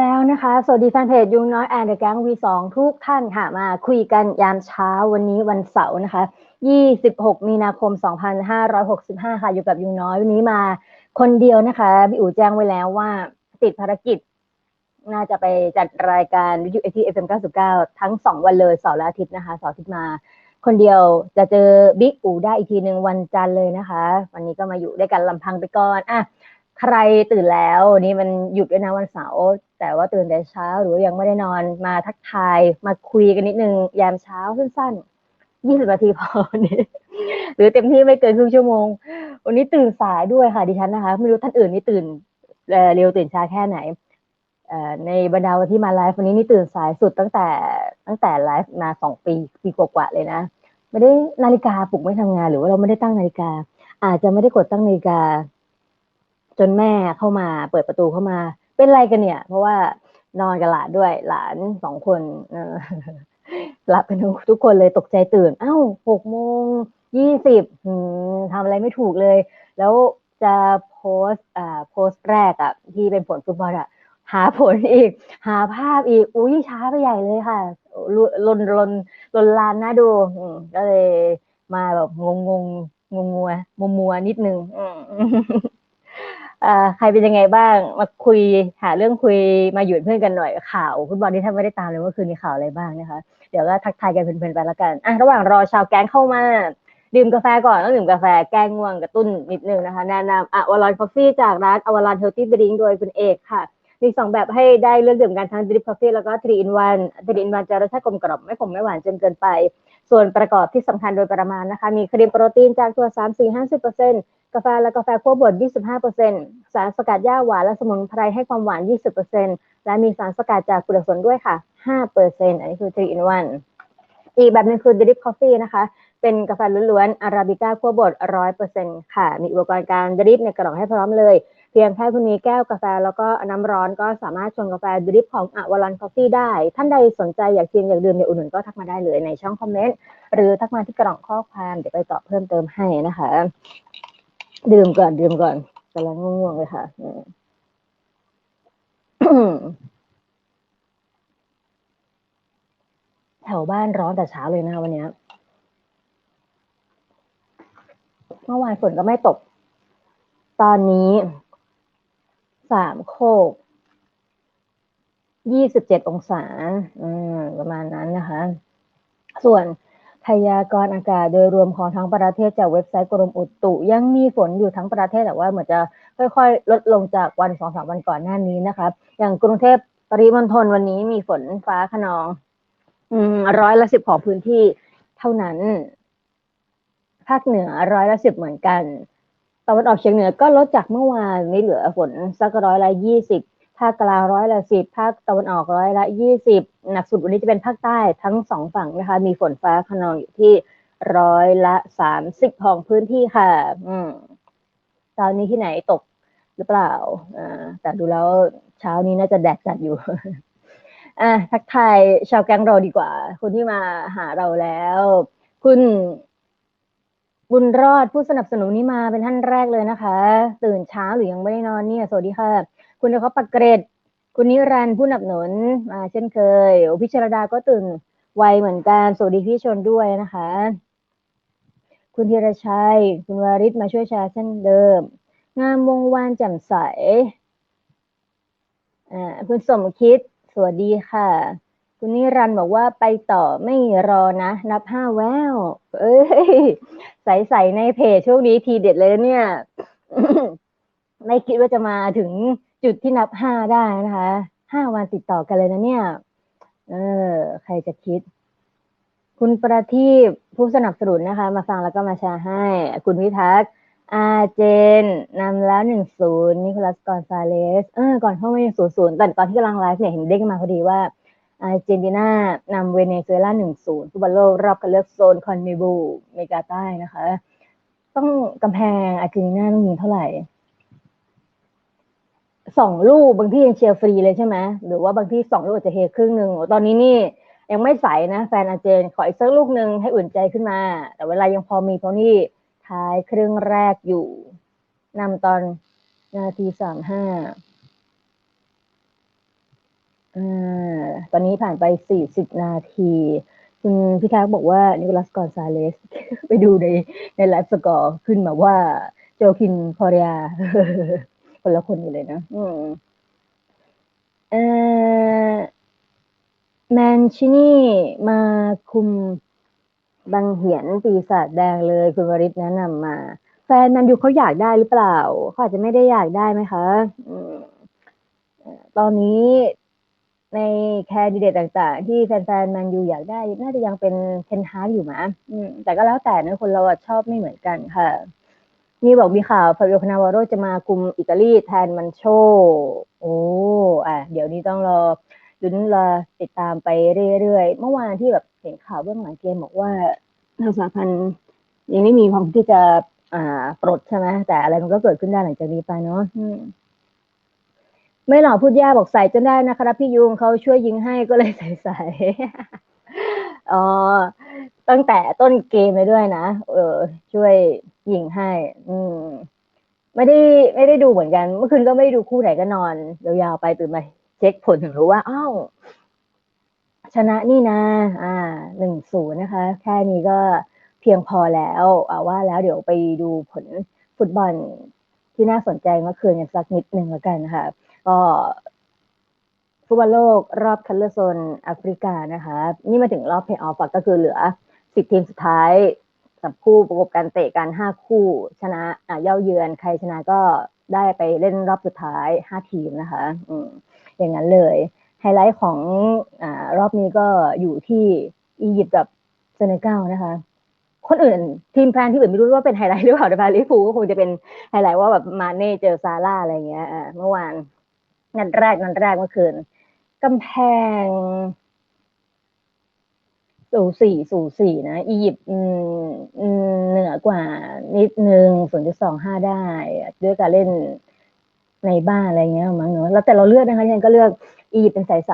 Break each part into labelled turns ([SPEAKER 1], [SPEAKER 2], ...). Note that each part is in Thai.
[SPEAKER 1] แล้วนะคะ สวัสดีแฟนเพจยุงน้อยแอนเดอะแก๊งวีสองทุกท่านค่ะ มาคุยกันยามเช้าวันนี้วันเสาร์นะคะ 26 มีนาคม 2565 ค่ะ อยู่กับยุงน้อยวันนี้มาคนเดียวนะคะพี่อู๋แจ้งไว้แล้วว่าติดภารกิจ น่าจะไปจัดรายการวิทยุเอทีเอฟเอ็ม99ทั้ง2วันเลยเสาร์และอาทิตย์นะคะเสาร์อาทิตย์มา คนเดียวจะเจอบิ๊กอูได้อีกทีหนึ่งวันจันทร์เลยนะคะ วันนี้ก็มาอยู่ด้วยกันลำพังไปก่อนอะ ใครตื่นแล้วนี่มันหยุดด้วยนะวันเสาร์แต่ว่าตื่นแต่เช้าหรือยังไม่ได้นอนมาทักทายมาคุยกันนิดนึงยามเช้าสั้นๆยี่สิบนาทีพอวันนี้หรือเต็มที่ไม่เกินครึ่งชั่วโมง วันนี้ตื่นสายด้วยค่ะดิฉันนะคะ ไม่รู้ท่านอื่นนี่ตื่นเร็วตื่นช้าแค่ไหนในบรรดาวันที่มาไลฟ์วันนี้นี่ตื่นสายสุดตั้งแต่ตั้งแต่ไลฟ์มาสองปีปีกว่าๆเลยนะไม่ได้นาฬิกาปลุกไม่ทำงานหรือว่าเราไม่ได้ตั้งนาฬิกา อาจจะไม่ได้กดตั้งนาฬิกา จนแม่เข้ามาเปิดประตูเข้ามา เป็นไรกันเนี่ย เพราะว่านอนกับหลานด้วยหลานสองคนหลับกันทุกคนเลยตกใจตื่น เอ้าหกโมงยี่สิบทำอะไรไม่ถูกเลย แล้วจะโพส์อ่าโพสแรกอะที่เป็นผลฟุตบอลอะหาผลอีก หาภาพอีก อุ้ยช้าไปใหญ่เลยค่ะลลนลนลนลานน่าดูก็เลยมาแบบงงงงงงัวมัวมัวนิดนึง ใครเป็นยังไงบ้าง มาคุยหาเรื่องคุยมาอยู่เพื่อนกันหน่อยข่าวฟุตบอลที่ท่านไม่ได้ตามเลยว่าคืนมีข่าวอะไรบ้างนะคะ เดี๋ยวก็ทักทายกันเพลินๆไปแล้วกันอะระหว่างรอชาวแก๊งเข้ามา ดื่มกาแฟก่อนต้องดื่มกาแฟแก้ง่วงกระตุ้นนิดนึงนะคะแนะนำอะวอลลอนคอฟฟี่จากร้านอวลอนเฮลตี้ดริงโดยคุณเอกค่ะมีสองแบบให้ได้เลือกดื่มกันทั้งดริปคอฟฟี่แล้วก็ทรีอินวันทรีอินวันจะรสชาติกลมกล่อมไม่ขมไม่หวานจนเกินไป ส่วนประกอบที่สำคัญโดยประมาณนะคะ มีครีมโปรตีนจากตัว3 4 50กาแฟและกาแฟคั่วบด 25%สารสกัดหญ้าหวานและสมุนไพรให้ความหวาน 20%และมีสารสกัดจากกุหลาบสนด้วยค่ะ 5%อันนี้คือ 3 in 1 อีกแบบหนึงคือ drip coffee นะคะ เป็นกาแฟล้วนๆอาราบิก้าคั่วบด 100%ค่ะ มีอุปกรณ์การดริปในกระดองให้พร้อมเลย พียงแค่คุณมีแก้วกาแฟแล้วก็น้ำร้อนก็สามารถชงกาแฟดริปของอวลอนคอฟฟี่ได้ ท่านใดสนใจอยากชิมอยากดื่มอยากอุดหนุนก็ทักมาได้เลยในช่องคอมเมนต์ หรือทักมาที่กล่องข้อความเดี๋ยวไปตอบเพิ่มเติมให้นะคะ ดื่มก่อนดื่มก่อนกำลังง่วงๆเลยค่ะแถวบ้านร้อนแต่เช้าเลยนะคะวันนี้เมื่อวานฝนก็ไม่ตก ตอนนี้ สามโคกยี่สิบเจ็ดองศาประมาณนั้นนะคะ ส่วนพยากรณ์อากาศโดยรวมของทั้งประเทศจากเว็บไซต์กรมอุตุ ยังมีฝนอยู่ทั้งประเทศแต่ว่าเหมือนจะค่อยๆ ลดลงจากวันสองสามวันก่อนหน้านี้นะคะ อย่างกรุงเทพปริมณฑลวันนี้มีฝนฟ้าขนองร้อยละสิบของพื้นที่เท่านั้น ภาคเหนือร้อยละสิบเหมือนกัน ตะวันออกเฉียงเหนือก็ลดจากเมื่อวานนี้เหลือฝนสักร้อยละยี่สิบภาคกลางร้อยละสิบภาคตะวันออกร้อยละยี่สิบหนักสุดวันนี้จะเป็นภาคใต้ทั้งสองฝั่งนะคะ มีฝนฟ้าขนองอยู่ที่ร้อยละสามสิบของพื้นที่ค่ะ อืม ตอนนี้ที่ไหนตกหรือเปล่า อ่า แต่ดูแล้วเช้านี้น่าจะแดดจัดอยู่ อะทักทายชาวแก๊งเราดีกว่าคนที่มาหาเราแล้ว คุณ บุญรอดผู้สนับสนุนนี้มาเป็นท่านแรกเลยนะคะ ตื่นเช้าหรือยังไม่ได้นอนเนี่ย สวัสดีค่ะ คุณเขาปักเกรด คุณนิรันดร์ผู้หนับหนุนมาเช่นเคยพิชรดาก็ตื่นไวเหมือนกัน สวัสดีพี่ชนด้วยนะคะ คุณธีรชัย คุณวาริศมาช่วยแชร์เช่นเดิม งามวงวานแจ่มใสอ่าคุณสมคิด สวัสดีค่ะ คุณนิรันบอกว่าไปต่อไม่รอนะ นับห้าแวว เอ้ย ใสๆในเพจช่วงนี้ทีเด็ดเลยเนี่ย ไม่คิดว่าจะมาถึงจุดที่นับห้าได้นะคะห้าวันติดต่อกันเลยนะเนี่ย เออ ใครจะคิด คุณประทีปผู้สนับสนุนนะคะ มาฟังแล้วก็มาแชร์ให้ คุณวิทักษ์อาเจนนำแล้วหนึ่งศูนย์นิโคลัสกอนซาเลสเออก่อนเข้ามาศูนย์ศูนย์แต่ตอนที่กำลังไลฟ์เนี่ยเห็นเด้งมาพอดีว่า อาร์เจนตินานำเวเนซุเอลาหนึ่งศูนย์ฟุตบอลโลกรอบคัดเลือกโซนคอนเมบูเมกาใต้นะคะ ต้องกำแพงอาร์เจนตินาต้องยิงเท่าไหร่สองลูกบางที่ยังเชียร์ฟรีเลยใช่ไหมหรือว่าบางที่สองลูกอาจจะเฮครึ่งหนึ่งตอนนี้นี่ยังไม่ใสนะ แฟนอาร์เจนขออีกสักลูกหนึ่งให้อุ่นใจขึ้นมา แต่เวลายังพอมีเพราะนี่ท้ายครึ่งแรกอยู่นำตอนนาทีสามห้า อ่าตอนนี้ผ่านไป40นาที คุณพี่ทักบอกว่านิโคลัสกอนซาเลส ไปดูในในไลฟ์สกอร์ขึ้นมาว่าโจคินพอริอาคนละคนอยู่เลยนะ อืมเอ่อแมนชินี่มาคุมบังเหียนปีศาจแดงเลย คุณวริศแนะนำมา แฟนแมนยูเขาอยากได้หรือเปล่าเขาอาจจะไม่ได้อยากได้ไหมคะอืมตอนนี้ ในแคนดิเดตต่าง ๆ ที่แฟนๆแมนยูอยากได้ น่าจะยังเป็นเทนฮาร์อยู่มะแต่ก็แล้วแต่นะคนเราชอบไม่เหมือนกันค่ะ นี่บอกมีข่าวฟาบิโอคานาวาโรจะมาคุมอิตาลีแทนมันโช โอ้อะเดี๋ยวนี้ต้องรอลุ้นรอติดตามไปเรื่อยๆ เมื่อวานที่แบบเห็นข่าวเบื้องหลังเกมบอกว่าทางสาพันธ์ยังไม่มีความที่จะอ่าปลดใช่ไหมแต่อะไรมันก็เกิดขึ้นได้หลังจากนี้ไปเนาะ ไม่หล่อพูดยากบอกใส่จนได้นะครับพี่ยุงเขาช่วยยิงให้ก็เลยใส่ใส่อ๋อตั้งแต่ต้นเกมเลยด้วยนะ เออ ช่วยยิงให้ อืม ไม่ได้ไม่ได้ดูเหมือนกัน เมื่อคืนก็ไม่ได้ดูคู่ไหนก็นอนยาวๆไปตื่นมาเช็คผลถึงรู้ว่าอ้าวชนะนี่นะ อ่าหนึ่งศูนย์นะคะ แค่นี้ก็เพียงพอแล้วอาว่าแล้วเดี๋ยวไปดูผลฟุตบอลที่น่าสนใจเมื่อคืนกันสักนิดหนึ่งแล้วกันนะคะ ก็ฟุตบอลโลกรอบคัดเลือกโซนแอฟริกานะคะ นี่มาถึงรอบเพย์ออฟก็คือเหลือสิบทีมสุดท้ายสับคู่ประกบกันเตะกันห้าคู่ชนะอะเย่าเยือน ใครชนะก็ได้ไปเล่นรอบสุดท้ายห้าทีมนะคะ อืมอย่างนั้นเลย ไฮไลท์ของอ่ารอบนี้ก็อยู่ที่อียิปต์กับเซเนกัลนะคะ คนอื่นทีมแฟนที่อื่นไม่รู้ว่าเป็นไฮไลท์หรือเปล่าแต่แฟนลิเวอร์พูลก็คงจะเป็นไฮไลท์ว่าแบบมาเน่เจอซาร่าอะไรเงี้ยอ่าเมื่อวาน นัดแรกนัดแรกเมื่อคืนกำแพง สูสี่สูสี่นะอียิปต์เหนือกว่านิดนึงศูนย์จุดสองห้าได้ ด้วยการเล่นในบ้านอะไรเงี้ยมั้งเนอะแล้วแต่เราเลือกนะคะฉันก็เลือกอียิปต์เป็นใส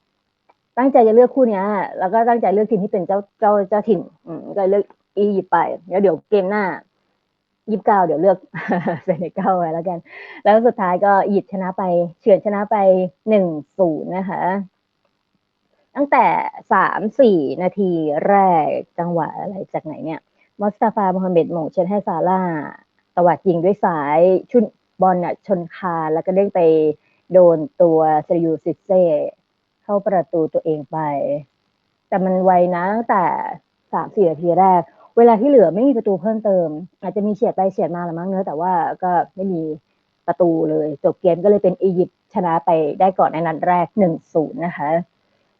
[SPEAKER 1] ๆตั้งใจจะเลือกคู่เนี้ย แล้วก็ตั้งใจเลือกทีมที่เป็นเจ้าเจ้าเจ้าถิ่น อืมก็เลือกอียิปต์ไปแล้วเดี๋ยวเกมหน้า ยี่สิบเก้าเดี๋ยวเลือกเซเนกัลไว้แล้วกัน แล้วสุดท้ายก็อียิปต์ชนะไปเฉือนชนะไปหนึ่งศูนย์นะคะ ตั้งแต่สามสี่นาทีแรกจังหวะอะไรจากไหนเนี่ยมอสตาฟาโมฮัมเหม็ดหม่งเชนให้ซาร่าตวัดยิงด้วยซ้ายชุดบอลน่ะชนคาแล้วก็เด้งไปโดนตัวเซริยูซิเซ่เข้าประตูตัวเองไป แต่มันไวนะตั้งแต่สามสี่นาทีแรก เวลาที่เหลือไม่มีประตูเพิ่มเติม อาจจะมีเฉียดไปเฉียดมาละมั้งเนอะแต่ว่าก็ไม่มีประตูเลยจบเกมก็เลยเป็นอียิปต์ชนะไปได้ก่อนในนัดแรกหนึ่งศูนย์นะคะ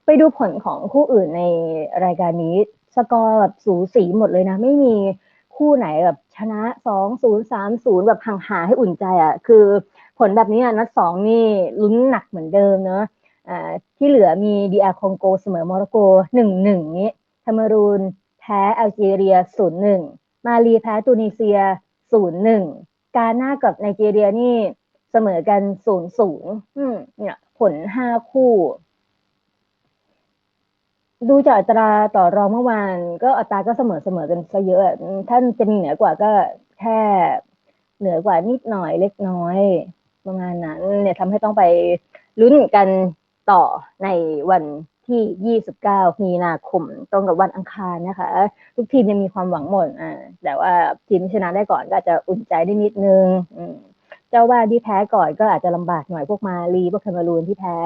[SPEAKER 1] ไปดูผลของคู่อื่นในรายการนี้สกอร์แบบสูสีหมดเลยนะ ไม่มีคู่ไหนแบบชนะสองศูนย์สามศูนย์แบบห่างๆให้อุ่นใจอะ่ะ คือผลแบบนี้นัดสองนี่ลุ้นหนักเหมือนเดิมเนอะที่เหลือมีดีอาร์คองโกเสมอโมร็อกโกหนึ่งหนึ่งนี้คาเมรูน พ้แอลจีเรียศูนย์หนึ่งมาลีแพ้ตูนิเซียศูนย์หนึ่งกาหน้ากับไนจีเรียนี่เสมอกันศูนย์ศูนย์เนี่ยผลห้าคู่ ดูจากอัตราต่อรองเมื่อวาน ก็อัตราก็เสมอเสมอกันซะเยอะ ท่านจะมีเหนือกว่าก็แค่เหนือกว่านิดหน่อยเล็กน้อยประมาณนั้นเนี่ยทำให้ต้องไปลุ้นกันต่อในวัน ที่ 29 มีนาคม ตรงกับวันอังคารนะคะ ทุกทีมยังมีความหวังหมดอ่าแต่ว่าทีมชนะได้ก่อนก็อาจจะอุ่นใจได้นิดนึงอืเจ้าบ้าที่แพ้ก่อนก็อาจจะลำบากหน่อยพวกมาลีพวกแคนารูนที่แพ้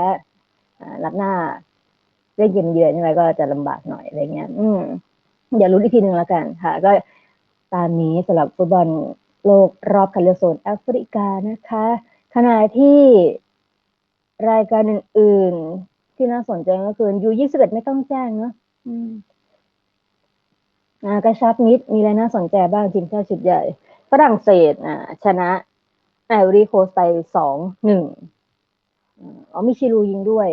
[SPEAKER 1] อ่ารับหน้าเล่นเกมเยือนใช่ไหมก็จะลำบากหน่อยอะไรเงี้ย อืมเดี๋ยวรู้อีกทีหนึ่งแล้วกันค่ะ ก็ตามนี้สำหรับฟุตบอลโลกรอบคัดเลือกโซนแอฟริกานะคะ ขณะที่รายการอื่น ที่น่าสนใจก็คือยูยี่สิบเอ็ดไม่ต้องแจ้งเนาะอืมอ่ากระชับนิดมีอะไรน่าสนใจบ้างทีมชาติชุดใหญ่ ฝรั่งเศสอ่าชนะไอวอรี่โคสต์ไปสองหนึ่งอ๋อมีชิลูยิงด้วย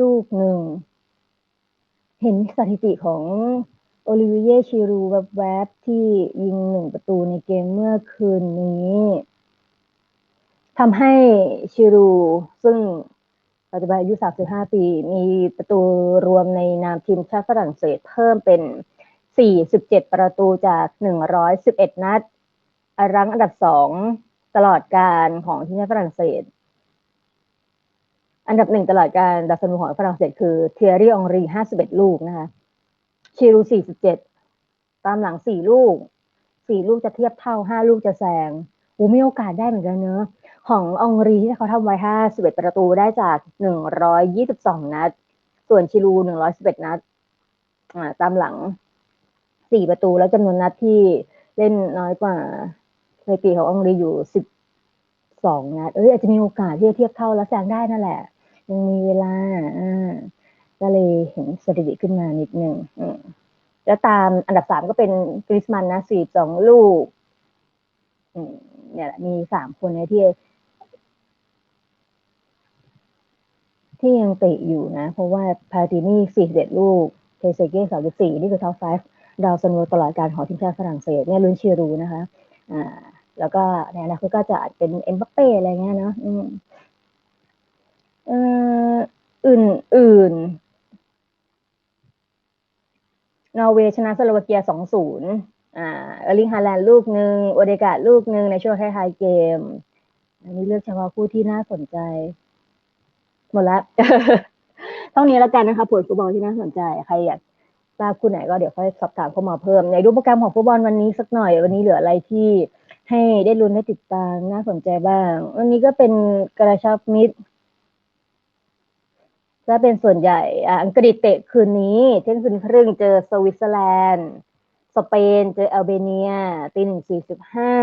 [SPEAKER 1] ลูกหนึ่ง เห็นสถิติของโอลิเวียชิรูแวบๆที่ยิงหนึ่งประตูในเกมเมื่อคืนนี้ทำให้ชิรูซึ่ง ปัจจุบันอายุ 35 ปี มีประตูรวมในนามทีมชาติฝรั่งเศสเพิ่มเป็น 47 ประตูจาก 111 นัด รั้งอันดับสองตลอดการของทีมชาติฝรั่งเศส อันดับหนึ่งตลอดการดับสนุของฝรั่งเศสคือเทียรี่องรีห้าสิบเอ็ดลูกนะคะชิรูสี่สิบเจ็ดตามหลังสี่ลูกสี่ลูกจะเทียบเท่าห้าลูกจะแซงอูมีโอกาสได้เหมือนกันเนอะ ขององรีที่เขาทำไว้ห้าสิบเอ็ดประตูได้จากหนึ่งร้อยยี่สิบสองนัด ส่วนชิรูหนึ่งร้อยสิบเอ็ดนัดตามหลังสี่ประตูแล้วจำนวนนัดที่เล่นน้อยกว่าในปีขององรีอยู่สิบสองนัด เอ้ยอาจจะมีโอกาสที่จะเทียบเท่าแล้วแซงได้นั่นแหละ ยังมีเวลาอ่าก็เลยเห็นสถิติขึ้นมานิดนึงแล้วตามอันดับสามก็เป็นกริสมันนะสี่สองลูกเนี่ยแหละมีสามคนเนี่ยที่ ที่ยังเตะอยู่นะ เพราะว่าพาตินี่สี่เด็ดลูกเทเซเก้สามสิบสี่นี่คือท็อปไฟดาวซันโวตลอดการของทีมชาติฝรั่งเศสเนี่ยลุ้นเชียรูนะคะอ่าแล้วก็ในอนาคตก็จะอาจเป็นเอ็มบัปเป้อะไรเงี้ยเนาะอืมเอ่ออื่นๆนอร์เวย์ชนะสโลวาเกียสองศูนย์อ่าเอลิงฮาแลนด์ลูกหนึ่งโอเดกาลูกหนึ่งในช่วงท้ายๆเกม อันนี้เลือกเฉพาะคู่ที่น่าสนใจ หมดละเท่านี้แล้วกันนะคะผลฟุตบอลที่น่าสนใจใครอยากทราบคู่ไหนก็เดี๋ยวค่อยสอบถามเข้ามาเพิ่ม ในดูโปรแกรมของฟุตบอลวันนี้สักหน่อย วันนี้เหลืออะไรที่ให้ได้ลุ้นได้ติดตามน่าสนใจบ้าง วันนี้ก็เป็นกระชับมิตรจะเป็นส่วนใหญ่อังกฤษเตะคืนนี้เที่ยงคืนครึ่งเจอสวิตเซอร์แลนด์สเปนเจออัลเบเนียตีหนึ่งสี่สิบห้า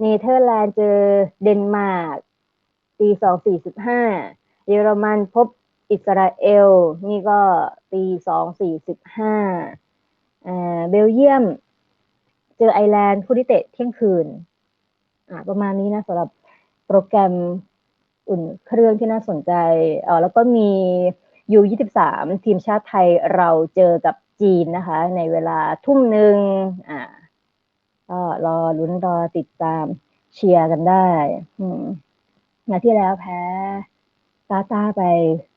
[SPEAKER 1] เนเธอร์แลนด์เจอเดนมาร์กตีสองสี่สิบห้า เยอรมันพบอิสราเอล นี่ก็ตีสองสี่สิบห้าเบลเยียม เจอไอร์แลนด์คู่ที่เตะเที่ยงคืนอ่าประมาณนี้นะสำหรับโปรแกรมอุ่นเครื่องที่น่าสนใจเออแล้วก็มียูยี่สิบสามทีมชาติไทยเราเจอกับจีนนะคะ ในเวลาทุ่มหนึ่งอ่าก็รอลุ้นรอติดตามเชียร์กันได้ อืมนาที่แล้วแพ้ กาตาไป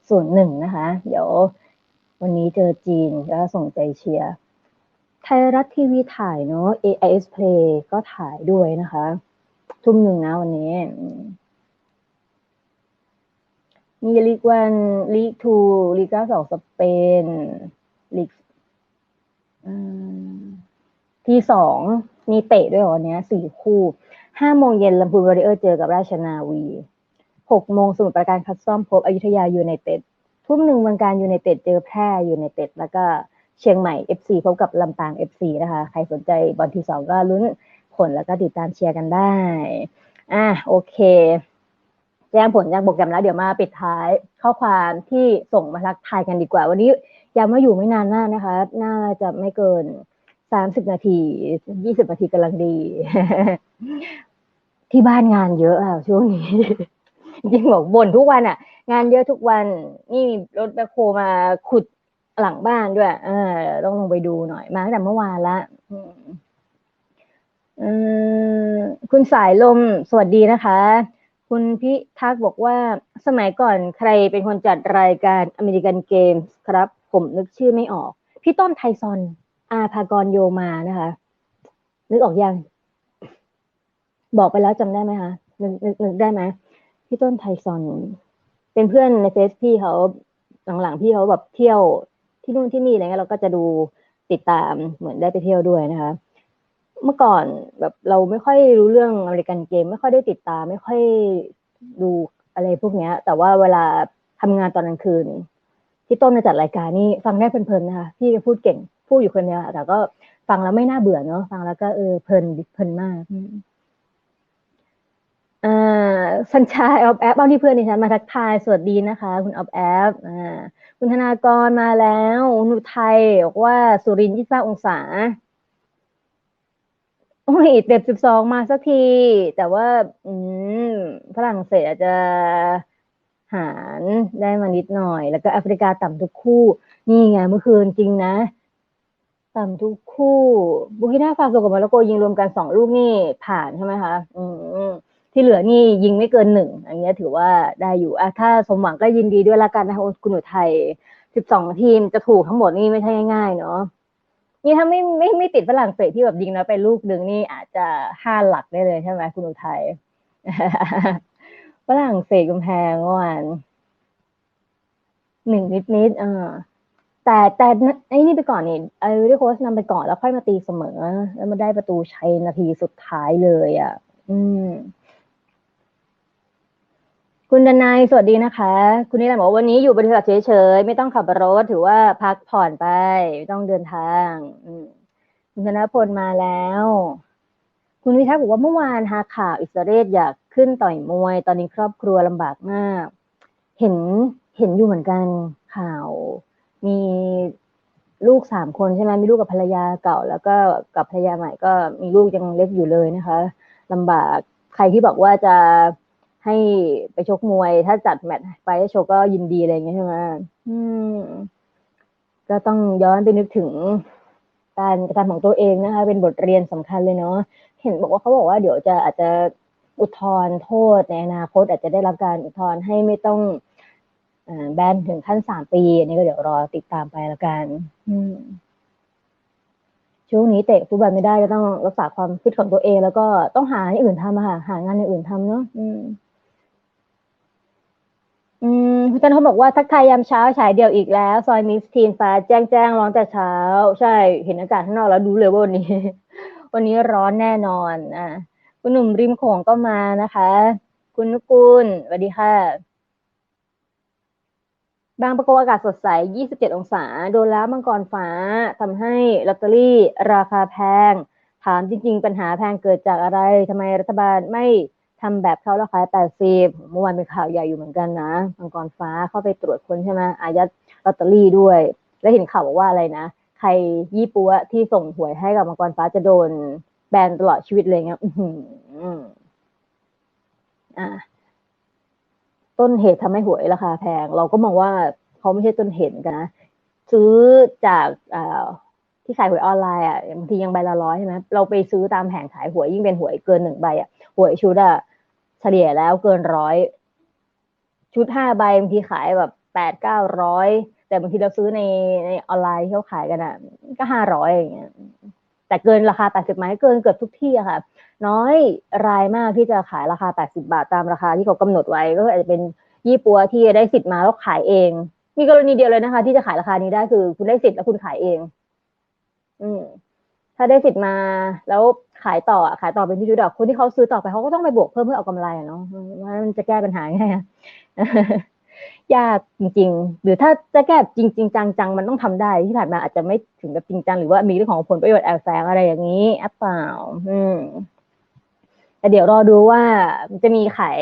[SPEAKER 1] ส่วนหนึ่งนะคะ เดี๋ยววันนี้เจอจีนก็ส่งใจเชียร์ไทยรัฐทีวีถ่ายเนาะ AIS Play ก็ถ่ายด้วยนะคะ ทุ่มหนึ่งนะวันนี้ มีลีกวันลีกทูลีกเก้าสองสเปนลีกที่สองมีเตะด้วยเหรอเนี้สี่คู่ห้าโมงเย็นลำพูนวอริเออร์เจอกับราชนาวี หกโมงสมุทรปราการคัสซอมพบอยุธยายูไนเต็ดทุ่มหนึ่งเมืองการยูไนเต็ดเจอแพร่ยูไนเต็ดแล้วก็เชียงใหม่ FC พบกับลำปาง FC นะคะ ใครสนใจบอลที่สองก็ลุ้นผลแล้วก็ติดตามเชียร์กันได้ อะโอเค แจ้งผลจากโปรแกรมแล้วเดี๋ยวมาปิดท้ายข้อความที่ส่งมาทักทายกันดีกว่า วันนี้ย้ำว่าอยู่ไม่นานมากนะคะ น่าจะไม่เกินสามสิบนาทียี่สิบนาทีกำลังดี ที่บ้านงานเยอะอะช่วงนี้ จริงบอกบ่นทุกวันอะ งานเยอะทุกวันนี่รถแบคโฮมาขุดหลังบ้านด้วย เออ ต้องลงไปดูหน่อยมาตั้งแต่เมื่อวานละคุณสายลมสวัสดีนะคะ คุณพิทักษ์บอกว่าสมัยก่อนใครเป็นคนจัดรายการอเมริกันเกมส์ครับ ผมนึกชื่อไม่ออก พี่ต้นไทซอน อาภากรโยมานะคะ นึกออกยัง บอกไปแล้วจำได้ไหมคะนึกนึกนึกได้ไหม พี่ต้นไทซอน เป็นเพื่อนในเฟซพี่เขาหลังๆพี่เขาแบบเที่ยวที่นู่นที่นี่อะไรเงี้ยเราก็จะดูติดตามเหมือนได้ไปเที่ยวด้วยนะคะ เมื่อก่อนแบบเราไม่ค่อยรู้เรื่องอเมริกันเกม ไม่ค่อยได้ติดตาม ไม่ค่อยดูอะไรพวกเนี้ย แต่ว่าเวลาทำงานตอนกลางคืนที่ต้นมาจัดรายการนี่ฟังได้เพลินๆนะคะพี่ก็พูดเก่งพูดอยู่คนเดียวแต่ก็ฟังแล้วไม่น่าเบื่อเนาะฟังแล้วก็เออเพลินเพลินมาก อ่าสัญชายออฟแอปบ้าที่เพื่อนดิฉันมาทักทายสวัสดีนะคะ คุณออฟแอปอ่าคุณธนากรมาแล้วนุไทยบอกว่าสุรินทร์ยี่สิบองศาโอ้ยเต็บสิบสองมาสักที แต่ว่า อืมฝรั่งเศสอาจจะหารได้มานิดหน่อย แล้วก็แอฟริกาต่ำทุกคู่ นี่ไงเมื่อคืนจริงนะ ต่ำทุกคู่บูกินาฟาโซกับโมร็อกโกยิงรวมกันสองลูกนี่ผ่านใช่ไหมคะ อืม ที่เหลือนี่ยิงไม่เกินหนึ่งอันนี้ถือว่าได้อยู่อะถ้าสมหวังก็ยินดีด้วยละกันนะคะคุณหนูไทยสิบสองทีมจะถูกทั้งหมดนี่ไม่ใช่ง่ายๆเนาะนี่ถ้าไม่ไม่ไม่ติดฝรั่งเศสที่แบบยิงแล้วไปลูกหนึ่งนี่อาจจะห้าหลักได้เลยใช่ไหมคุณอุทัยฝรั่งเศสกำแพงเมื่อวานหนึ่งนิดนิดๆเออแต่แต่ไอ้นี่ไปก่อนนี่ไอ้วิดีโค้ชนำไปก่อนแล้วค่อยมาตีเสมอ แล้วมาได้ประตูชัยนาทีสุดท้ายเลย อะ อืม คุณดนายสวัสดีนะคะ คุณนิรันดร์บอกว่าวันนี้อยู่บริษัทเฉยๆ ไม่ต้องขับรถถือว่าพักผ่อนไป ไม่ต้องเดินทางอืมคุณธนพลมาแล้ว คุณวิทักษ์บอกว่าเมื่อวานหาข่าวอิสราเอลอยากขึ้นต่อยมวย ตอนนี้ครอบครัวลำบากมาก เห็นเห็นอยู่เหมือนกันข่าว มีลูกสามคนใช่ไหมมีลูกกับภรรยาเก่า แล้วก็กับภรรยาใหม่ก็มีลูกยังเล็กอยู่เลยนะคะลำบากใครที่บอกว่าจะ ให้ไปชกมวย ถ้าจัดแมตช์ไปให้ชกก็ยินดีอะไรอย่างเงี้ยใช่ไหมอืม ก็ต้องย้อนไปนึกถึงการกระทำของตัวเองนะคะ เป็นบทเรียนสำคัญเลยเนาะเห็นบอกว่าเขาบอกว่าเดี๋ยวจะอาจจะอุทธรณ์โทษในอนาคตอาจจะได้รับการอุทธรณ์ให้ไม่ต้องอแบนถึงขั้นสามปีอันนี้ก็เดี๋ยวรอติดตามไปแล้วกัน อืมช่วงนี้เตะฟุตบอลไม่ได้ก็ต้องรักษาความฟิตของตัวเอง แล้วก็ต้องหาอย่างอื่นทำค่ะหางานอย่างอื่นทำเนาะอืม อืมคุณจันทบอกว่าทักทายยามเช้าฉายเดียวอีกแล้ว ซอยมิสทีนฟ้าแจ้งแจ้งร้อนแต่เช้า ใช่เห็นอากาศข้างนอกแล้วรู้เลยว่าวันนี้ วันนี้ร้อนแน่นอนอะคุณหนุ่มริมโขงก็มานะคะ คุณนุกูลสวัสดีค่ะ บางประกงอากาศสดใส 27 องศา โดนแล้วมังกรฟ้าทำให้ลอตเตอรี่ราคาแพง ถามจริง ๆ ปัญหาแพงเกิดจากอะไรทำไมรัฐบาลไม่ ทำแบบเขาแล้วขาย80เมื่อวานเป็นข่าวใหญ่อยู่เหมือนกันนะมังกรฟ้าเข้าไปตรวจค้นใช่ไหมอายัดลอตเตอรี่ด้วย แล้วเห็นข่าวบอกว่าอะไรนะ ใครยี่ปัวที่ส่งหวยให้กับมังกรฟ้าจะโดนแบนตลอดชีวิตเลยเงี้ยอื้อหืออ่า ต้นเหตุทำให้หวยราคาแพง เราก็มองว่าเขาไม่ใช่ต้นเหตุกันนะ ซื้อจากอ่าที่ขายหวยออนไลน์อะบางทียังใบละร้อยใช่ไหมเราไปซื้อตามแผงขายหวยยิ่งเป็นหวยเกินหนึ่งใบอะหวยชุดอะ เฉลี่ยแล้วเกินร้อยชุดห้าใบบางทีขายแบบแปดเก้าร้อยแต่บางทีเราซื้อในในออนไลน์ที่เขาขายกันอะ ก็ห้าร้อยอย่างเงี้ยแต่เกินราคาแปดสิบไหมเกินเกือบทุกที่อะค่ะ น้อยรายมากที่จะขายราคา80บาทตามราคาที่เขากำหนดไว้ก็อาจจะเป็นยี่ปัวที่ได้สิทธิ์มาแล้วขายเอง มีกรณีเดียวเลยนะคะ ที่จะขายราคานี้ได้คือ คุณได้สิทธิ์แล้วคุณขายเอง อืม ถ้าได้สิทธิ์มาแล้วขายต่อขายต่อเป็นที่ชุดดอกคนที่เขาซื้อต่อไปเขาก็ต้องไปบวกเพิ่มเพื่อเอากำไรเนาะว่ามันจะแก้ปัญหาไงยากจริง ๆ หรือถ้าจะแก้จริงจริงจังๆมันต้องทำได้ที่ผ่านมาอาจจะไม่ถึงกับจริงจังหรือว่ามีเรื่องของผลประโยชน์แอบแฝงอะไรอย่างนี้แอปเปล่า อืมแต่เดี๋ยวรอดูว่ามันจะมีขาย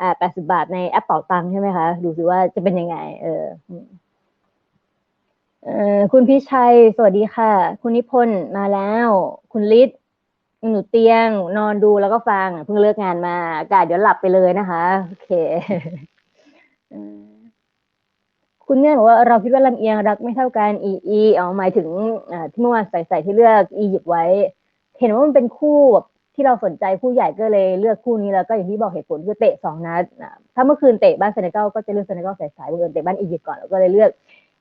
[SPEAKER 1] อ่า80บาทในแอปเป๋าตังใช่ไหมคะ ดูสิว่าจะเป็นยังไง เออ คุณพิชัย สวัสดีค่ะ คุณนิพนธ์มาแล้ว คุณฤทธิ์หนูเตียง นอนดูแล้วก็ฟังเพิ่งเลิกงานมาอากาศเดี๋ยวหลับไปเลยนะคะโอเคคุณเนี่ยบอกว่าเราคิดว่าลำเอียงรักไม่เท่ากันอีอีอ๋อหมายถึงที่เมื่อวานใส่ใส่ที่เลือกอียิปต์ไว้ เห็นว่ามันเป็นคู่แบบที่เราสนใจคู่ใหญ่ก็เลยเลือกคู่นี้แล้วก็อย่างที่บอกเหตุผลคือเตะสองนัดถ้าเมื่อคืนเตะบ้านเซเนกัลก็จะเลือกเซเนกัลใสๆบังเอิญเตะบ้านอียิปต์ก่อนแล้วก็เลยเลือก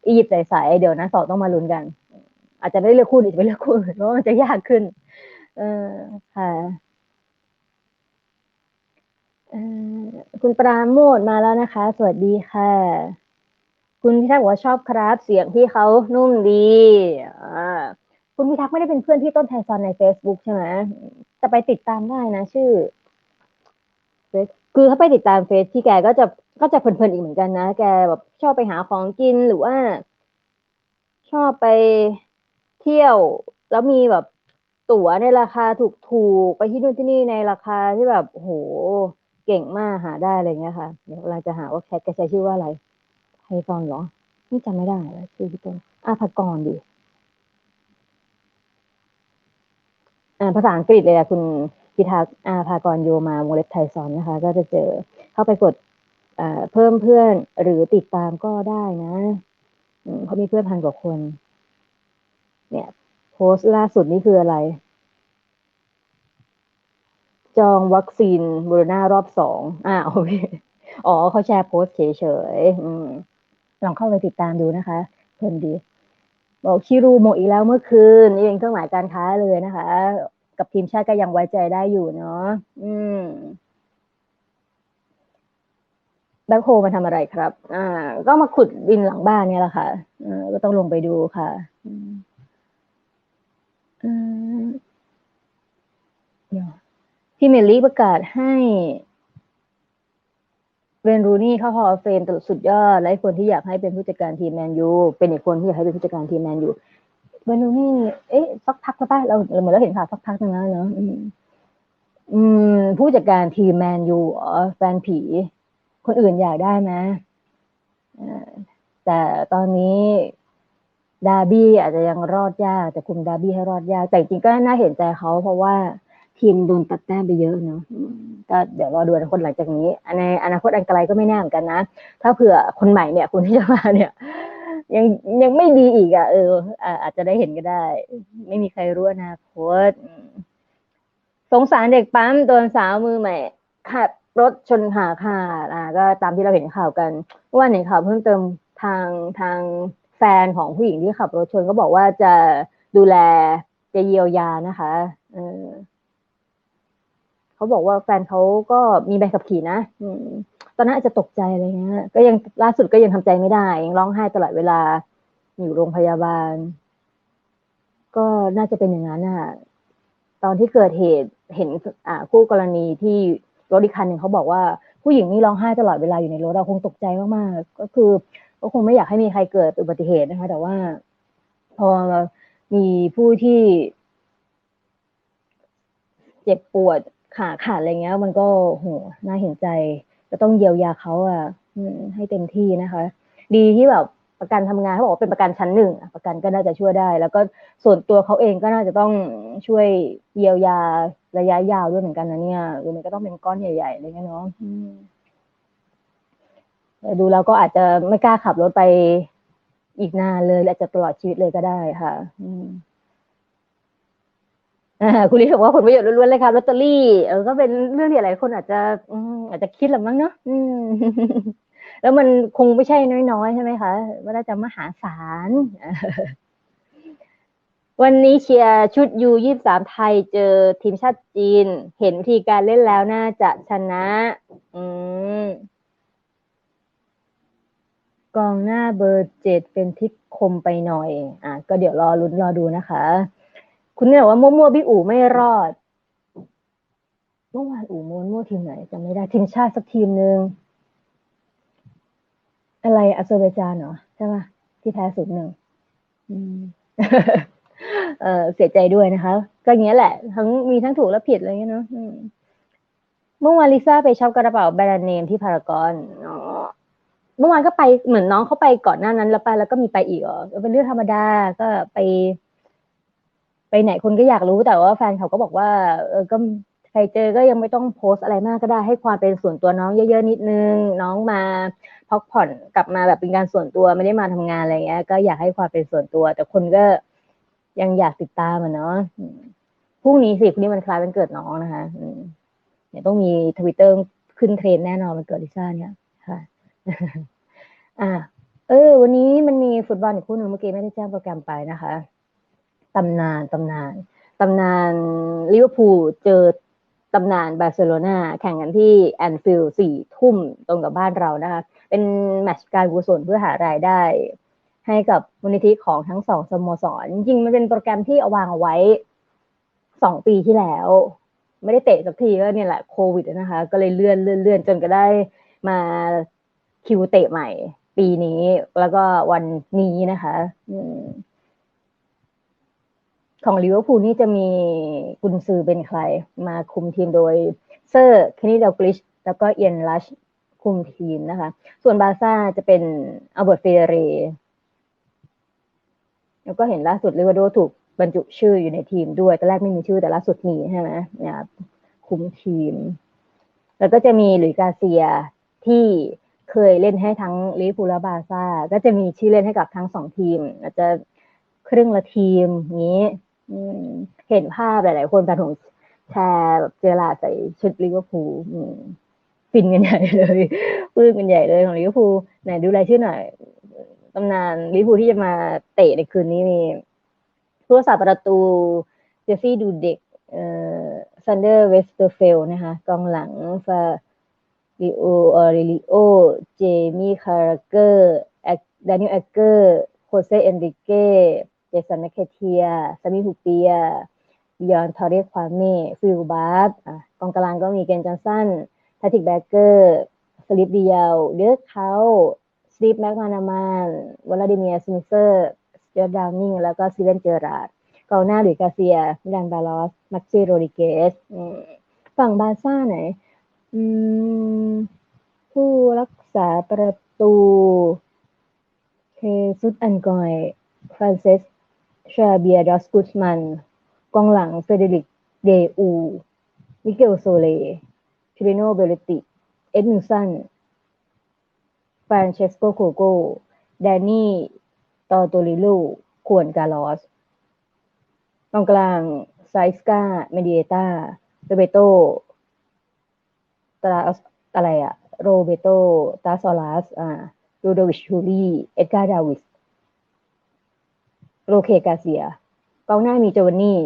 [SPEAKER 1] อียิปต์ใสๆเดี๋ยวนะสองต้องมาลุ้นกัน อาจจะไม่ได้เลือกคู่นี้จะไปเลือกคู่อื่นเพราะมันจะยากขึ้น เออค่ะคุณปราโมทมาแล้วนะคะ สวัสดีค่ะ คุณพิทักษ์บอกว่าชอบครับ เสียงที่เขานุ่มดีอคุณพิทักษ์ไม่ได้เป็นเพื่อนที่ต้นไทซอนใน Facebook ใช่ไหมแต่ไปติดตามได้นะ ชื่อคือถ้าไปติดตามเฟซที่แกก็จะ ก็จะเพลินๆอีกเหมือนกันนะ แกแบบชอบไปหาของกินหรือว่า ชอบไปเที่ยว แล้วมีแบบตั๋วในราคาถูกๆ ไปที่นู่นที่นี่ในราคาที่แบบโหเก่งมากหาได้อะไรเงี้ยค่ะ เดี๋ยวเราจะหาว่าแคทแกใช้ชื่อว่าอะไรไทซอนเหรอ นี่จำไม่ได้แล้วชื่อพี่ต้นอาภากรดิอ่าภาษาอังกฤษเลยอะคุณพิทักษ์อาภากรโยมาวงเล็บไทซอนนะคะ ก็จะเจอเข้าไปกด เพิ่มเพื่อนหรือติดตามก็ได้นะเขามีเพื่อนพันกว่าคน เนี่ย โพสต์ล่าสุดนี่คืออะไร จองวัคซีนบโรนารอบสองอ่าโอเคอ๋อเขาแชร์โพสต์เฉยๆลองเข้าไปติดตามดูนะคะเพลินดีบอกชิรูโมอีกแล้วเมื่อคืนนี่เป็นเครื่องหมายการค้าเลยนะคะ กับทีมชาติก็ยังไว้ใจได้อยู่เนาะอืม แบ็คโฮมาทำอะไรครับ อ่า ก็มาขุดดินหลังบ้านเนี่ยแหละค่ะอ่าก็ต้องลงไปดูค่ะอืมเดี๋ยวพี่เมลลี่ประกาศให้เวนรูนี่เข้าฮอลเฟมตลอดสุดยอด และคนที่อยากให้เป็นผู้จัดการทีมแมนยูเป็นอีกคนที่อยากให้เป็นผู้จัดการทีมแมนยูเวนรูนี่เอ๊ะสักพักแล้วป่ะเราเราเหมือนเราเห็นข่าวสักพักนึงแล้วเนาะอืมอืมผู้จัดการทีมแมนยูอ๋อแฟนผี คนอื่นอยากได้ไหมอ่าแต่ตอนนี้ดาบี้อาจจะยังรอดยาก แต่คุมดาบี้ให้รอดยาก แต่จริงก็น่าเห็นใจเขาเพราะว่าทีมโดนตัดแต้มไปเยอะเนาะก็เดี๋ยวรอดูอนาคตหลังจากนี้ในอนาคตอันไกลก็ไม่แน่เหมือนกันนะ ถ้าเผื่อคนใหม่เนี่ยคนที่จะมาเนี่ย ยังยังไม่ดีอีกอะเอออาจจะได้เห็นก็ได้ ไม่มีใครรู้อนาคตสงสารเด็กปั๊มโดนสาวมือใหม่ขับ รถชนหาขาดอ่าก็ตามที่เราเห็นข่าวกันเมื่อวานเห็นข่าวเพิ่มเติมทางทางแฟนของผู้หญิงที่ขับรถชนก็บอกว่าจะดูแลจะเยียวยานะคะเออเขาบอกว่าแฟนเขาก็มีใบขับขี่นะอืมตอนนั้นอาจจะตกใจอะไรเงี้ย ก็ยังล่าสุดก็ยังทำใจไม่ได้ยังร้องไห้ตลอดเวลาอยู่โรงพยาบาล ก็น่าจะเป็นอย่างนั้นน่ะตอนที่เกิดเหตุเห็น อ่าคู่กรณีที่ รถอีกคันหนึ่งเขาบอกว่าผู้หญิงนี่ร้องไห้ตลอดเวลาอยู่ในรถเราคงตกใจมากๆก็คือก็คงไม่อยากให้มีใครเกิดอุบัติเหตุนะคะ แต่ว่า พอมีผู้ที่ เจ็บปวดขาขาดอะไรเงี้ย มันก็โหน่าเห็นใจก็ต้องเยียวยาเขาอะให้เต็มที่นะคะ ดีที่แบบประกันทำงานเขาบอกว่าเป็นประกันชั้นหนึ่งประกันก็น่าจะช่วยได้ แล้วก็ส่วนตัวเขาเองก็น่าจะต้องช่วยเยียวยา ระยะยาวด้วยเหมือนกันนะเนี่ยหรือมันก็ต้องเป็นก้อนใหญ่ๆอะไรเงี้ยเนาะอืมแต่ดูแล้วก็อาจจะไม่กล้าขับรถไปอีกนานเลยและอาจจะตลอดชีวิตเลยก็ได้ค่ะ อืมอ่าคุณลิศบอกว่าผลประโยชน์ล้วนๆเลยครับลอตเตอรี่เออก็เป็นเรื่องที่หลายคนอาจจะอืมอาจจะคิดแหละมั้งเนาะอืมแล้วมันคงไม่ใช่น้อยๆใช่ไหมคะว่าน่าจะมหาศาล วันนี้เชียร์ชุดยูยี่สามไทยเจอทีมชาติจีน เห็นวิธีการเล่นแล้วน่าจะชนะ อืมกองหน้าเบอร์เจ็ดเป็นทิศคมไปหน่อย อะ ก็เดี๋ยวรอลุ้นรอดูนะคะ คุณเนี่ยว่ามั่วๆพี่อู๋ไม่รอด เมื่อวานอู๋มั่วมั่วทีมไหนจำไม่ได้ทีมชาติสักทีมหนึ่งอะไรอาเซอร์ไบจานเหรอใช่ป่ะที่แพ้ศูนย์หนึ่งอืม เออเสียใจด้วยนะคะ ก็อย่างเงี้ยแหละ ทั้งมีทั้งถูกและผิดอะไรเงี้ยเนาะเมื่อวานลิซ่าไปช็อปกระเป๋าแบรนด์เนมที่พารากอนเมื่อวานก็ไปเหมือนน้องเขาไปก่อนหน้านั้น แล้วไปแล้วก็มีไปอีกเหรอเอเป็นเรื่องธรรมดาก็ไป ไปไหนคนก็อยากรู้แต่ว่าแฟนเขาก็บอกว่า เออก็ใครเจอก็ยังไม่ต้องโพสต์อะไรมากก็ได้ให้ความเป็นส่วนตัวน้องเยอะๆนิดนึง น้องมาพักผ่อนกลับมาแบบเป็นการส่วนตัวไม่ได้มาทำงานอะไรเงี้ย ก็อยากให้ความเป็นส่วนตัว แต่คนก็ ยังอยากติดตามอะเนาะพรุ่งนี้สิพรุ่งนี้มันคล้ายวันเกิดน้องนะคะเนี่ยต้องมีทวิตเตอร์ขึ้นเทรนแน่นอนมันเกิดลิซ่าเนี่ยค่ะอ่าเออ วันนี้มันมีฟุตบอลอีกคู่หนึ่งเมื่อกี้ไม่ได้แจ้งโปรแกรมไปนะคะตำนานตำนานตำนานลิเวอร์พูลเจอตำนานบาร์เซโลนาแข่งกันที่แอนฟิลด์สี่ทุ่มตรงกับบ้านเรานะคะ เป็นแมตช์การกุศลเพื่อหารายได้ ให้กับมูลนิธิของทั้งสองสโมสรจริงมันเป็นโปรแกรมที่เอาวางเอาไว้สองปีที่แล้ว ไม่ได้เตะสักทีก็เนี่ยแหละโควิดนะคะ ก็เลยเลื่อนเลื่อนเลื่อนจนก็ได้มาคิวเตะใหม่ ปีนี้ แล้วก็วันนี้นะคะอของลิเวอร์พูลนี่จะมีกุนซือเป็นใคร มาคุมทีมโดยเซอร์เคนนี่เดลกลิชแล้วก็เอียนลัชคุมทีมนะคะ ส่วนบาซ่าจะเป็นอัลเบิร์ตเฟเร แล้วก็เห็นล่าสุดลิวอร์โดถูกบรรจุชื่ออยู่ในทีมด้วยตอนแรกไม่มีชื่อแต่ล่าสุดมีใช่ไหมเนี่ยคุมทีม แล้วก็จะมีหลุยกาเซียที่เคยเล่นให้ทั้งลิเวอร์พูลและบาซ่า ก็จะมีชื่อเล่นให้กับทั้งสองทีม อาจจะครึ่งละทีมอย่างนี้เห็นภาพหลาย ๆ คนแฟนของแชร์แบบเจอราใส่ชุดลิเวอร์พูลฟินกันใหญ่เลยปื้มกันใหญ่เลยของลิเวอร์พูลไหนดูรายชื่อหน่อย ตำนานลิพูที่จะมาเตะในคืนนี้มีผู้รักษาประตูเจสซี่ดูเด็กเอ่อซันเดอร์เวสเตอร์เฟลนะคะกองหลังฟาลีโอออเรลิโอ เจมี่คาร์เกอร์แดเนียลแอคเกอร์โคเซเอนริเก้เจสันแมคเคเทียซามิฮูเปียยอนทอเรสควาเม่ฟิลบาร์อะกองกลางก็มีเกนจอนสันแพทริกแบเกอร์สลิปเดียวเดอร์เขา ตีฟแม็กมานามานวลาดิเมียร์สมิเซอร์สเตียร์ดาวนิงแล้วก็ซีเวนเจอราร์ดกองหน้าหลุยกาเซียมิลันบาลอสมักซี่โรดิเกสฝั่งบาซ่าไหนผู้รักษาประตูเคซุสอันกอยฟรานเซสชาเบียดอสกุสมันกองหลังเฟเดริกเดอูมิเกลโซเลทริโนเบลติ เอ็ดมิลสัน ฟรานเชสโกโคโกแดนนี่ตอโตลิลูควนกาลอสกองกลางไซสกาเมเดียตาเรเบโตตาอะไรอะโรเบโตตาซอลัสอ่าโรโดวิชชูรีเอ็ดการ์ดาวิสโรเคกาเซียกองหน้ามีโจวานนี่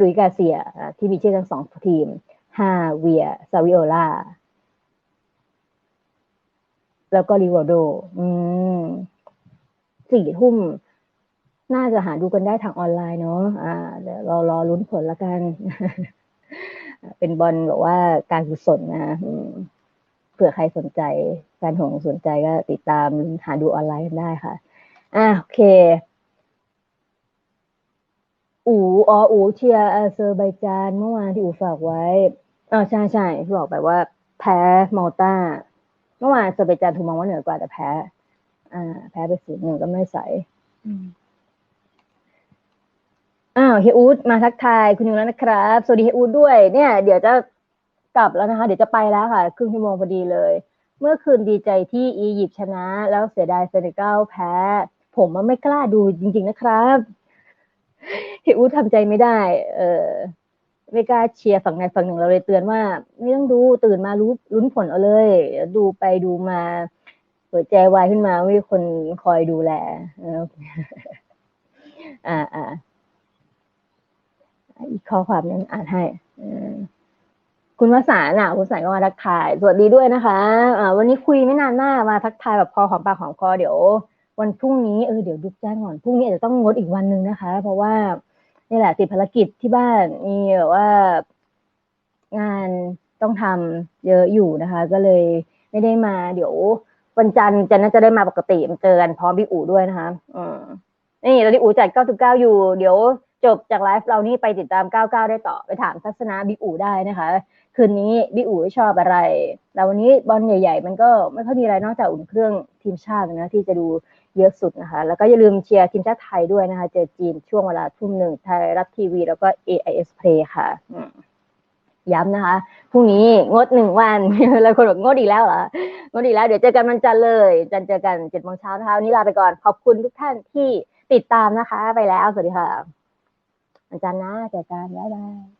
[SPEAKER 1] ลุยกาเซียที่มีชื่อทั้งสองทีมฮาเวียซาวิโอลา แล้วก็ริวอโด อืมสี่ทุ่ม น่าจะหาดูกันได้ทางออนไลน์เนาะอ่าเดี๋ยวรารอลุ้นผลละกัน เป็นบอลแบบว่าการกุศลนะเผื่อใครสนใจแฟนของสนใจก็ติดตามหาดูออนไลน์กันได้ค่ะ อะโอเคอูอ๋ออูเชียร์อาเซอร์ไบจานเมื่อวานที่อูฝากไว้อ๋อใช่ใช่ที่บอกไปว่า แพ้มอลตา เมื่อวานอาเซอร์ไบจานถูกมองว่าเหนือกว่าแต่แพ้อ่า แพ้ไปศูนย์หนึ่งก็ไม่ใสอืมอ้าวเฮียอูดมาทักทายคุณยุงแล้วนะครับ สวัสดีเฮียอูดด้วยเนี่ย เดี๋ยวจะกลับแล้วนะคะ เดี๋ยวจะไปแล้วค่ะ ครึ่งชั่วโมงพอดีเลย เมื่อคืนดีใจที่อียิปต์ชนะ แล้วเสียดายเซเนกัลแพ้ ผมมันไม่กล้าดูจริง ๆ นะครับเฮียอูดทำใจไม่ได้ เออ ไม่กล้าเชียร์ฝั่งใดฝั่งหนึ่งเราเลยเตือนว่า ไม่ต้องดูตื่นมารู้ลุ้นผลเอาเลย ดูไปดูมาหัวใจวายขึ้นมาไม่มีคนคอยดูแลอ่าอ่าอีกข้อความนึงอ่านให้คุณวสาน่ะคุณสาก็มาทักทาย สวัสดีด้วยนะคะอ่าวันนี้คุยไม่นานมากมาทักทายแบบพอหอมปากหอมคอเดี๋ยว วันพรุ่งนี้เออเดี๋ยวดูแจ้งก่อนพรุ่งนี้อาจจะต้องงดอีกวันหนึ่งนะคะ เพราะว่า นี่แหละติดภารกิจที่บ้านมีแบบว่า งานต้องทำเยอะอยู่นะคะ ก็เลยไม่ได้มา เดี๋ยววันจันทร์จันทร์น่าจะได้มาปกติมาเจอกันพร้อมพี่อู๋ด้วยนะคะ อืมนี่ตอนนี้อู๋จัด 99 อยู่ เดี๋ยวจบจากไลฟ์เรานี่ไปติดตาม 99 ได้ต่อไปถามทัศนะบิ๊กอู๋ได้นะคะ คืนนี้บิ๊กอู๋ชอบอะไรแต่วันนี้บอลใหญ่ ๆ มันก็ไม่ค่อยมีอะไรนอกจากอุ่นเครื่องทีมชาตินะที่จะดู เยอะสุดนะคะ แล้วก็อย่าลืมเชียร์ทีมชาติไทยด้วยนะคะ เจอจีนช่วงเวลาทุ่มหนึ่งไทยรัฐทีวี แล้วก็ AIS Play ค่ะย้ำนะคะพรุ่งนี้งดหนึ่งวันแล้วคนบอกงดอีกแล้วเหรองดอีกแล้วเดี๋ยวเจอกันวันจันทร์เลยจันเจอกันเจ็ดโมงเช้านะคะวันนี้ลาไปก่อนขอบคุณทุกท่านที่ติดตามนะคะ ไปแล้วสวัสดีค่ะวันจันทร์นะเจอกันบ๊ายบาย